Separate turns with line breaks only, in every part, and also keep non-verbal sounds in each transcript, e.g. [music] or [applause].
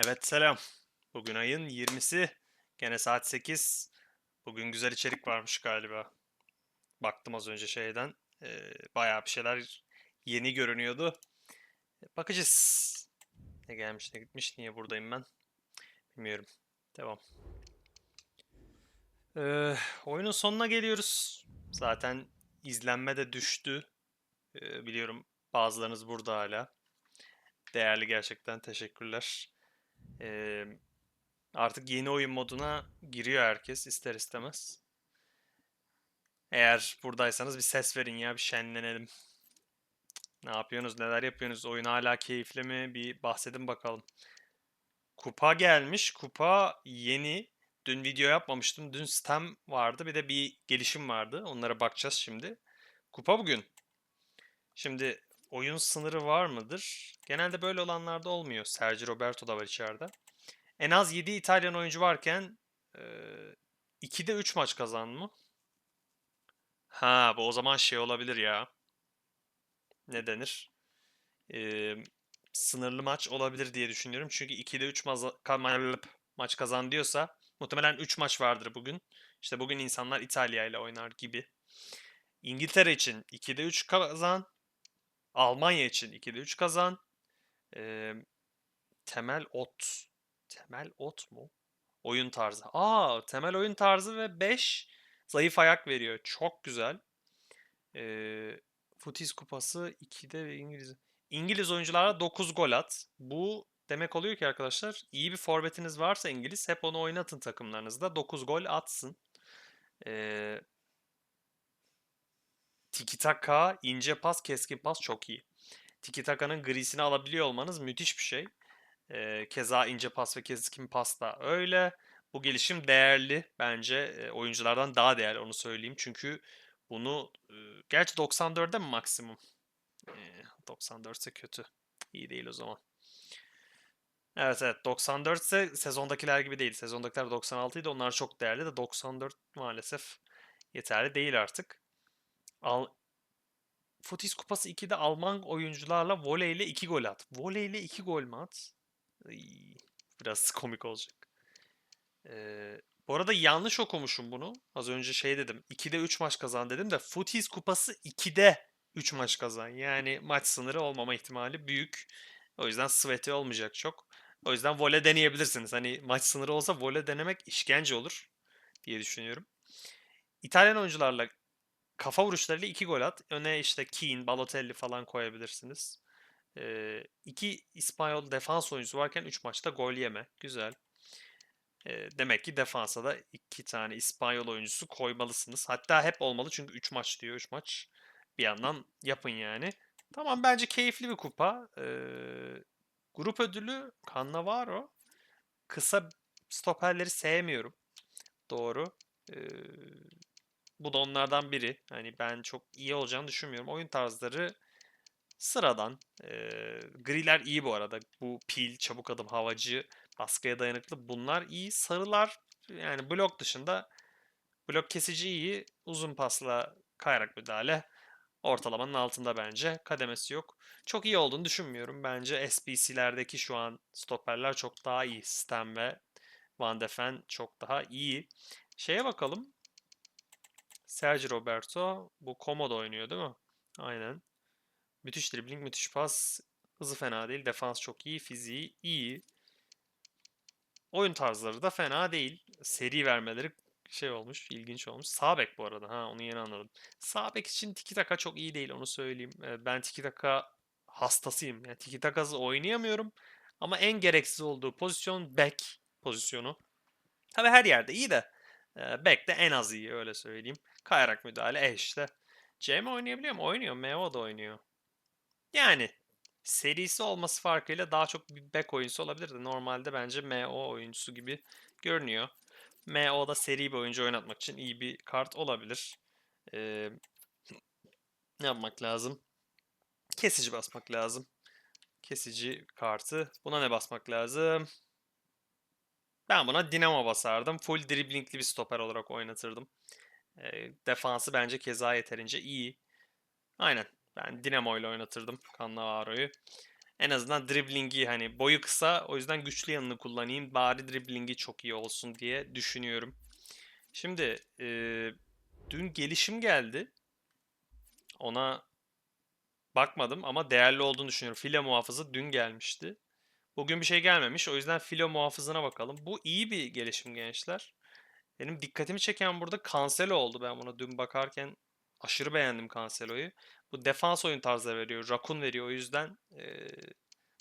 Evet selam. Bugün ayın 20'si. Gene saat 8. Bugün güzel içerik varmış galiba. Baktım az önce şeyden. Ee, bayağı bir şeyler yeni görünüyordu. Bakacağız. Ne gelmiş ne gitmiş. Niye buradayım ben? Bilmiyorum. Devam. Ee, oyunun sonuna geliyoruz. Zaten izlenme de düştü. Ee, biliyorum bazılarınız burada hala. Değerli gerçekten teşekkürler. Ee, artık yeni oyun moduna giriyor herkes ister istemez. Eğer buradaysanız bir ses verin ya bir şenlenelim. Ne yapıyorsunuz, neler yapıyorsunuz? Oyun hala keyifli mi? Bir bahsedin bakalım. Kupa gelmiş. Kupa yeni. Dün video yapmamıştım. Dün sistem vardı. Bir de bir gelişim vardı. Onlara bakacağız şimdi. Kupa bugün. Şimdi oyun sınırı var mıdır? Genelde böyle olanlarda olmuyor. Sergio Roberto da var içeride. En az 7 İtalyan oyuncu varken e, 2'de 3 maç kazan mı? Ha bu o zaman şey olabilir ya. Ne denir? E, sınırlı maç olabilir diye düşünüyorum. Çünkü 2'de 3 maç kazan diyorsa muhtemelen 3 maç vardır bugün. İşte bugün insanlar İtalya ile oynar gibi. İngiltere için 2'de 3 kazan. Almanya için 2'de 3 kazan. E, temel ot. Temel ot mu? Oyun tarzı. Aa, temel oyun tarzı ve 5 zayıf ayak veriyor. Çok güzel. Ee, Futis kupası 2'de ve İngiliz. İngiliz oyunculara 9 gol at. Bu demek oluyor ki arkadaşlar iyi bir forvetiniz varsa İngiliz hep onu oynatın takımlarınızda. 9 gol atsın. Ee, tiki taka, ince pas, keskin pas çok iyi. Tiki taka'nın grisini alabiliyor olmanız müthiş bir şey. Ee, keza ince pas ve keskin pas da öyle. Bu gelişim değerli bence. E, oyunculardan daha değerli onu söyleyeyim. Çünkü bunu e, gerçi 94'de mi maksimum? E, 94 ise kötü. İyi değil o zaman. Evet evet 94 ise sezondakiler gibi değil. Sezondakiler 96 idi. Onlar çok değerli de 94 maalesef yeterli değil artık. Al Futis Kupası 2'de Alman oyuncularla voleyle 2 gol at. Voleyle 2 gol mü at? Iy, biraz [laughs] komik olacak. Ee, bu arada yanlış okumuşum bunu. Az önce şey dedim. 2'de 3 maç kazan dedim de Footies kupası 2'de 3 maç kazan. Yani maç sınırı olmama ihtimali büyük. O yüzden sweat'i olmayacak çok. O yüzden vole deneyebilirsiniz. Hani maç sınırı olsa vole denemek işkence olur diye düşünüyorum. İtalyan oyuncularla kafa vuruşlarıyla 2 gol at. Öne işte Keane, Balotelli falan koyabilirsiniz. Ee, iki İspanyol defans oyuncusu varken 3 maçta gol yeme. Güzel. Ee, demek ki defansa da iki tane İspanyol oyuncusu koymalısınız. Hatta hep olmalı çünkü 3 maç diyor. 3 maç bir yandan yapın yani. Tamam bence keyifli bir kupa. Ee, grup ödülü Cannavaro. Kısa stoperleri sevmiyorum. Doğru. Ee, bu da onlardan biri. Hani ben çok iyi olacağını düşünmüyorum. Oyun tarzları sıradan. E, griler iyi bu arada. Bu pil, çabuk adım, havacı, baskıya dayanıklı. Bunlar iyi. Sarılar yani blok dışında blok kesici iyi. Uzun pasla kayarak müdahale. Ortalamanın altında bence. Kademesi yok. Çok iyi olduğunu düşünmüyorum. Bence SBC'lerdeki şu an stoperler çok daha iyi. Stem ve Van de çok daha iyi. Şeye bakalım. Sergio Roberto. Bu Komodo oynuyor değil mi? Aynen. Müthiş dribbling, müthiş pas. Hızı fena değil. Defans çok iyi. Fiziği iyi. Oyun tarzları da fena değil. Seri vermeleri şey olmuş, ilginç olmuş. Sağ bek bu arada. Ha onu yeni anladım. Sağ bek için tiki taka çok iyi değil onu söyleyeyim. Ee, Ben tiki taka hastasıyım. Yani tiki takası oynayamıyorum. Ama en gereksiz olduğu pozisyon bek pozisyonu. Tabii her yerde iyi de e, bek de en az iyi öyle söyleyeyim. Kayarak müdahale e işte. CM oynayabiliyor mu? Oynuyor. MO da oynuyor. Yani serisi olması farkıyla daha çok bir back oyuncusu olabilir de normalde bence MO oyuncusu gibi görünüyor. MO'da seri bir oyuncu oynatmak için iyi bir kart olabilir. Ee, ne yapmak lazım? Kesici basmak lazım. Kesici kartı. Buna ne basmak lazım? Ben buna Dinamo basardım. Full driblingli bir stoper olarak oynatırdım. Ee, defansı bence keza yeterince iyi. Aynen. Ben Dinamo ile oynatırdım Cannavaro'yu. En azından driblingi hani boyu kısa o yüzden güçlü yanını kullanayım. Bari driblingi çok iyi olsun diye düşünüyorum. Şimdi eee, dün gelişim geldi. Ona bakmadım ama değerli olduğunu düşünüyorum. File muhafızı dün gelmişti. Bugün bir şey gelmemiş. O yüzden filo muhafızına bakalım. Bu iyi bir gelişim gençler. Benim dikkatimi çeken burada Cancelo oldu. Ben buna dün bakarken aşırı beğendim Cancelo'yu. Bu defans oyun tarzı veriyor. Rakun veriyor. O yüzden eee,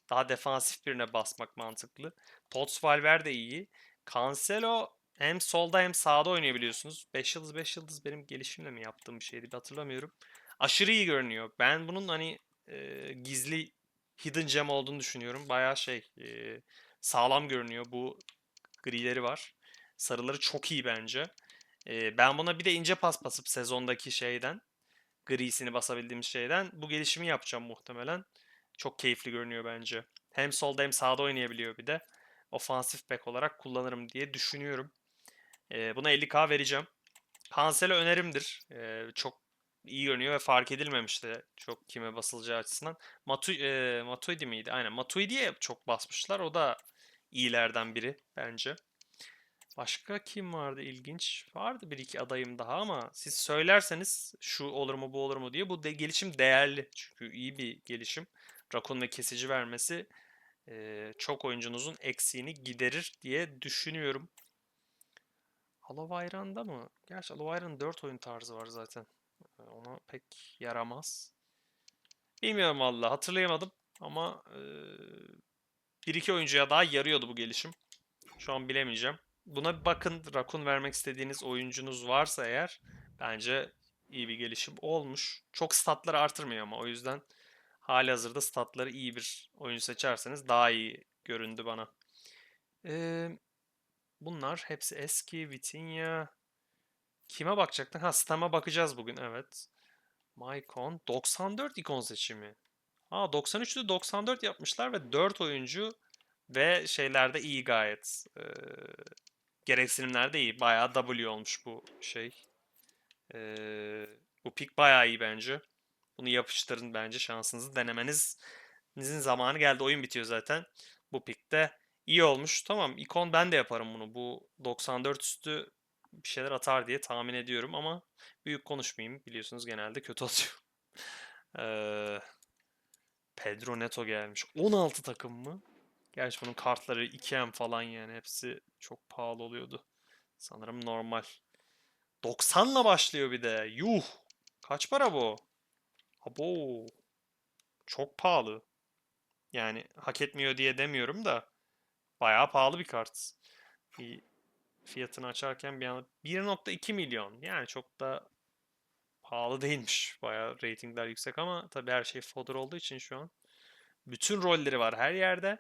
daha defansif birine basmak mantıklı. Tots Valverde iyi. Cancelo hem solda hem sağda oynayabiliyorsunuz. 5 yıldız 5 yıldız benim gelişimle mi yaptığım bir şeydi hatırlamıyorum. Aşırı iyi görünüyor. Ben bunun hani eee, gizli hidden gem olduğunu düşünüyorum. Bayağı şey eee, sağlam görünüyor. Bu grileri var. Sarıları çok iyi bence. Eee, ben buna bir de ince pas basıp sezondaki şeyden grisini basabildiğimiz şeyden bu gelişimi yapacağım muhtemelen. Çok keyifli görünüyor bence. Hem solda hem sağda oynayabiliyor bir de. Ofansif bek olarak kullanırım diye düşünüyorum. Eee, buna 50k vereceğim. Cancelo önerimdir. Eee, çok iyi görünüyor ve fark edilmemişti çok kime basılacağı açısından. Matu, eee, Matuidi miydi? Aynen. Matuidi'ye çok basmışlar. O da iyilerden biri bence. Başka kim vardı ilginç? Vardı bir iki adayım daha ama siz söylerseniz şu olur mu bu olur mu diye bu de gelişim değerli. Çünkü iyi bir gelişim. Rakun ve kesici vermesi eee, çok oyuncunuzun eksiğini giderir diye düşünüyorum. Alovayran'da mı? Gerçi Alovayran'ın 4 oyun tarzı var zaten. Ona pek yaramaz. Bilmiyorum valla hatırlayamadım ama eee, bir iki oyuncuya daha yarıyordu bu gelişim. Şu an bilemeyeceğim. Buna bir bakın. Rakun vermek istediğiniz oyuncunuz varsa eğer bence iyi bir gelişim olmuş. Çok statları artırmıyor ama o yüzden halihazırda statları iyi bir oyuncu seçerseniz daha iyi göründü bana. Ee, bunlar hepsi eski. Vitinha. Kime bakacaktık? Ha Stam'a bakacağız bugün evet. Maicon 94 ikon seçimi. Ha 93'te 94 yapmışlar ve 4 oyuncu ve şeylerde iyi gayet. Ee, gereksinimlerde iyi. Bayağı W olmuş bu şey. Ee, bu pik bayağı iyi bence. Bunu yapıştırın bence şansınızı denemenizin zamanı geldi. Oyun bitiyor zaten. Bu pikte iyi olmuş. Tamam ikon ben de yaparım bunu. Bu 94 üstü bir şeyler atar diye tahmin ediyorum ama büyük konuşmayayım. Biliyorsunuz genelde kötü [laughs] atıyor. Ee, Pedro Neto gelmiş. 16 takım mı? Gerçi bunun kartları 2M falan yani hepsi çok pahalı oluyordu. Sanırım normal. 90'la başlıyor bir de. Yuh. Kaç para bu? Abo. Çok pahalı. Yani hak etmiyor diye demiyorum da bayağı pahalı bir kart. Bir fiyatını açarken bir an 1.2 milyon. Yani çok da pahalı değilmiş. Bayağı ratingler yüksek ama tabii her şey fodder olduğu için şu an. Bütün rolleri var her yerde.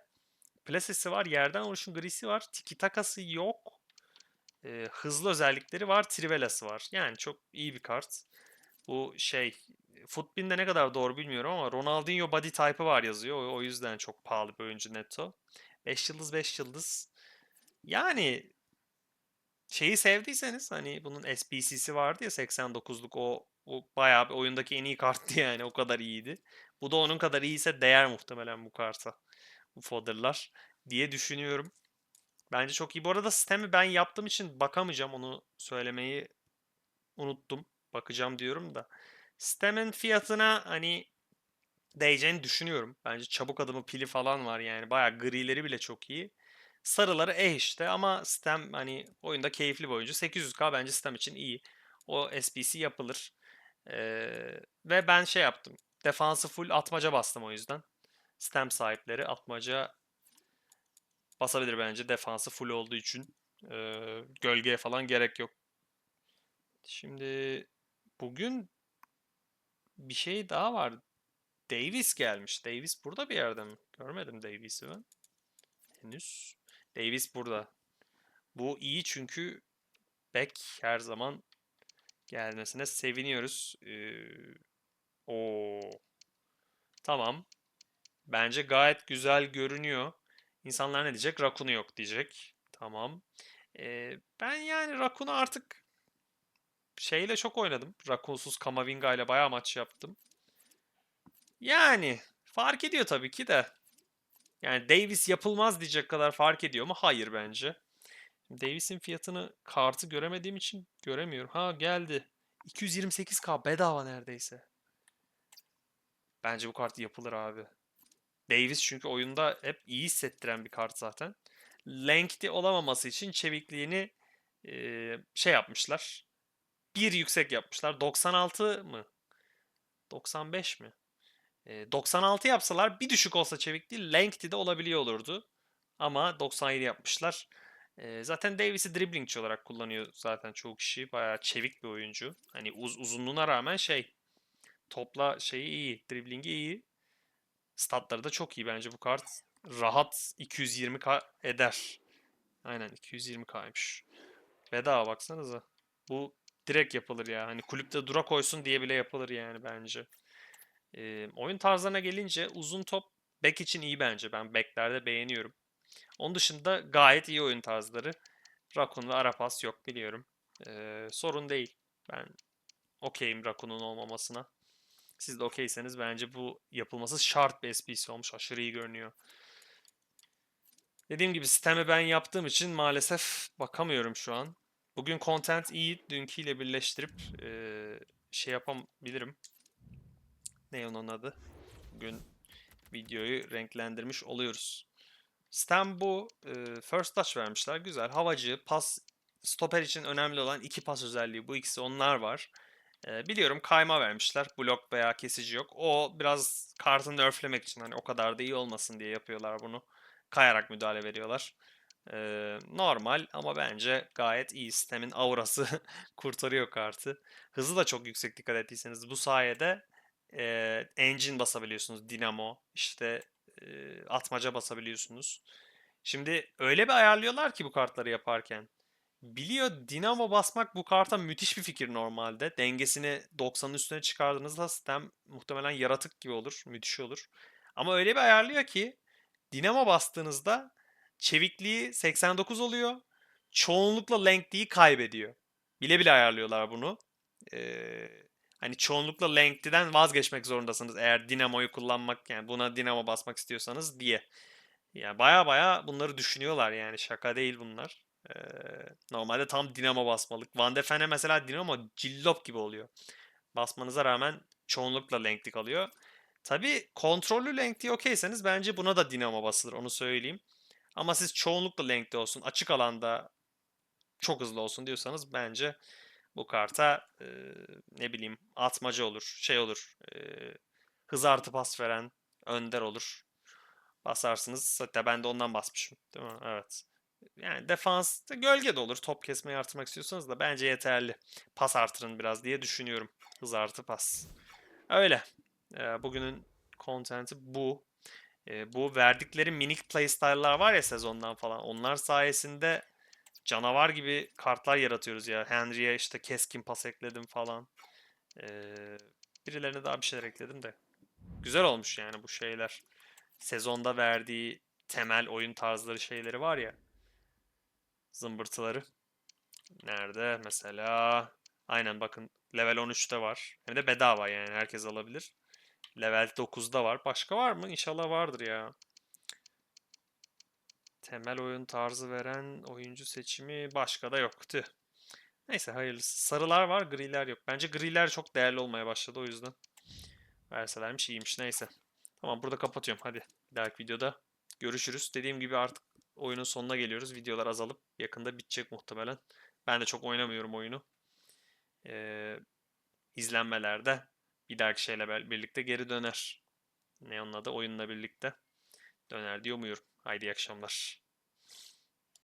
Plasesi var, yerden oluşum grisi var. Tiki takası yok. Ee, hızlı özellikleri var, Trivelası var. Yani çok iyi bir kart. Bu şey, Footbin'de ne kadar doğru bilmiyorum ama Ronaldinho body type'ı var yazıyor. O, o yüzden çok pahalı bir oyuncu netto. 5 yıldız 5 yıldız. Yani şeyi sevdiyseniz hani bunun SBC'si vardı ya 89'luk o, o bayağı bir oyundaki en iyi karttı [laughs] yani o kadar iyiydi. Bu da onun kadar iyiyse değer muhtemelen bu karta. Bu fodderlar diye düşünüyorum. Bence çok iyi. Bu arada sistemi ben yaptığım için bakamayacağım. Onu söylemeyi unuttum. Bakacağım diyorum da. Sistemin fiyatına hani değeceğini düşünüyorum. Bence çabuk adımı pili falan var yani. Bayağı grileri bile çok iyi. Sarıları eh işte ama sistem hani oyunda keyifli bir oyuncu. 800k bence sistem için iyi. O SBC yapılır. Ee, ve ben şey yaptım. Defansı full atmaca bastım o yüzden. Sistem sahipleri atmaca basabilir bence defansı full olduğu için. Ee, gölgeye falan gerek yok. Şimdi bugün bir şey daha var. Davis gelmiş. Davis burada bir yerde mi? Görmedim Davis'i ben. Henüz. Davis burada. Bu iyi çünkü Beck her zaman gelmesine seviniyoruz. Ee, o Tamam. Bence gayet güzel görünüyor. İnsanlar ne diyecek? Rakun'u yok diyecek. Tamam. Ee, ben yani Rakun'u artık şeyle çok oynadım. Rakun'suz Kamavinga ile bayağı maç yaptım. Yani fark ediyor tabii ki de. Yani Davis yapılmaz diyecek kadar fark ediyor mu? Hayır bence. Davis'in fiyatını kartı göremediğim için göremiyorum. Ha geldi. 228k bedava neredeyse. Bence bu kart yapılır abi. Davis çünkü oyunda hep iyi hissettiren bir kart zaten. Length'i olamaması için çevikliğini eee, şey yapmışlar. Bir yüksek yapmışlar. 96 mı? 95 mi? Eee, 96 yapsalar bir düşük olsa çevikliği length'i de olabiliyor olurdu. Ama 97 yapmışlar. Eee, zaten Davis'i dribblingçi olarak kullanıyor zaten çoğu kişi. Bayağı çevik bir oyuncu. Hani uz- uzunluğuna rağmen şey topla şeyi iyi, driblingi iyi. Statları da çok iyi bence bu kart. Rahat 220k eder. Aynen 220k'ymış. Bedava baksanıza. Bu direkt yapılır ya. Hani kulüpte dura koysun diye bile yapılır yani bence. Ee, oyun tarzlarına gelince uzun top back için iyi bence. Ben backlerde beğeniyorum. Onun dışında gayet iyi oyun tarzları. Rakun ve Arapas yok biliyorum. Ee, sorun değil. Ben okeyim Rakun'un olmamasına. Siz de okeyseniz bence bu yapılması şart bir SPC olmuş. Aşırı iyi görünüyor. Dediğim gibi sistemi ben yaptığım için maalesef bakamıyorum şu an. Bugün content iyi. Dünküyle birleştirip eee, şey yapabilirim. Ne onun adı? Bugün videoyu renklendirmiş oluyoruz. Sistem bu. First touch vermişler. Güzel. Havacı, pas, stoper için önemli olan iki pas özelliği. Bu ikisi onlar var. Eee, biliyorum kayma vermişler. Blok veya kesici yok. O biraz kartı nerflemek için hani o kadar da iyi olmasın diye yapıyorlar bunu. Kayarak müdahale veriyorlar. Eee, normal ama bence gayet iyi. Sistemin aurası [laughs] kurtarıyor kartı. Hızı da çok yüksek dikkat ettiyseniz. Bu sayede eee, engine basabiliyorsunuz. Dinamo, işte eee, atmaca basabiliyorsunuz. Şimdi öyle bir ayarlıyorlar ki bu kartları yaparken. Biliyor dinamo basmak bu karta müthiş bir fikir normalde. Dengesini 90'ın üstüne çıkardığınızda sistem muhtemelen yaratık gibi olur. Müthiş olur. Ama öyle bir ayarlıyor ki dinamo bastığınızda çevikliği 89 oluyor. Çoğunlukla length'iyi kaybediyor. Bile bile ayarlıyorlar bunu. Ee, hani çoğunlukla length'den vazgeçmek zorundasınız eğer dinamoyu kullanmak yani buna dinamo basmak istiyorsanız diye. Yani baya baya bunları düşünüyorlar yani şaka değil bunlar. Ee, normalde tam dinamo basmalık. Van de Ven'e mesela dinamo cillop gibi oluyor. Basmanıza rağmen çoğunlukla length'i kalıyor. Tabii kontrollü length'i okeyseniz bence buna da dinamo basılır onu söyleyeyim. Ama siz çoğunlukla length'i olsun açık alanda çok hızlı olsun diyorsanız bence bu karta e, ne bileyim atmaca olur, şey olur, e, hız artı pas veren önder olur. Basarsınız. Hatta ben de ondan basmışım. Değil mi? Evet. Yani defansta gölge de olur. Top kesmeyi artırmak istiyorsanız da bence yeterli. Pas artırın biraz diye düşünüyorum. Hız artı pas. Öyle. Ee, bugünün content'i bu. Ee, bu verdikleri minik playstyle'lar var ya sezondan falan. Onlar sayesinde canavar gibi kartlar yaratıyoruz ya. Henry'e işte keskin pas ekledim falan. Ee, birilerine daha bir şeyler ekledim de. Güzel olmuş yani bu şeyler. Sezonda verdiği temel oyun tarzları şeyleri var ya. Zımbırtıları. Nerede mesela? Aynen bakın level 13'te var. Hem de bedava yani herkes alabilir. Level 9'da var. Başka var mı? İnşallah vardır ya. Temel oyun tarzı veren oyuncu seçimi başka da yok. Tüh. Neyse hayırlısı. Sarılar var, griler yok. Bence griler çok değerli olmaya başladı o yüzden. Verselermiş iyiymiş. Neyse. Tamam burada kapatıyorum. Hadi bir dahaki videoda görüşürüz. Dediğim gibi artık oyunun sonuna geliyoruz. Videolar azalıp yakında bitecek muhtemelen. Ben de çok oynamıyorum oyunu. Ee, izlenmelerde bir dahaki şeyle birlikte geri döner. Ne onun adı? Oyunla birlikte döner diyor muyum? Haydi iyi akşamlar.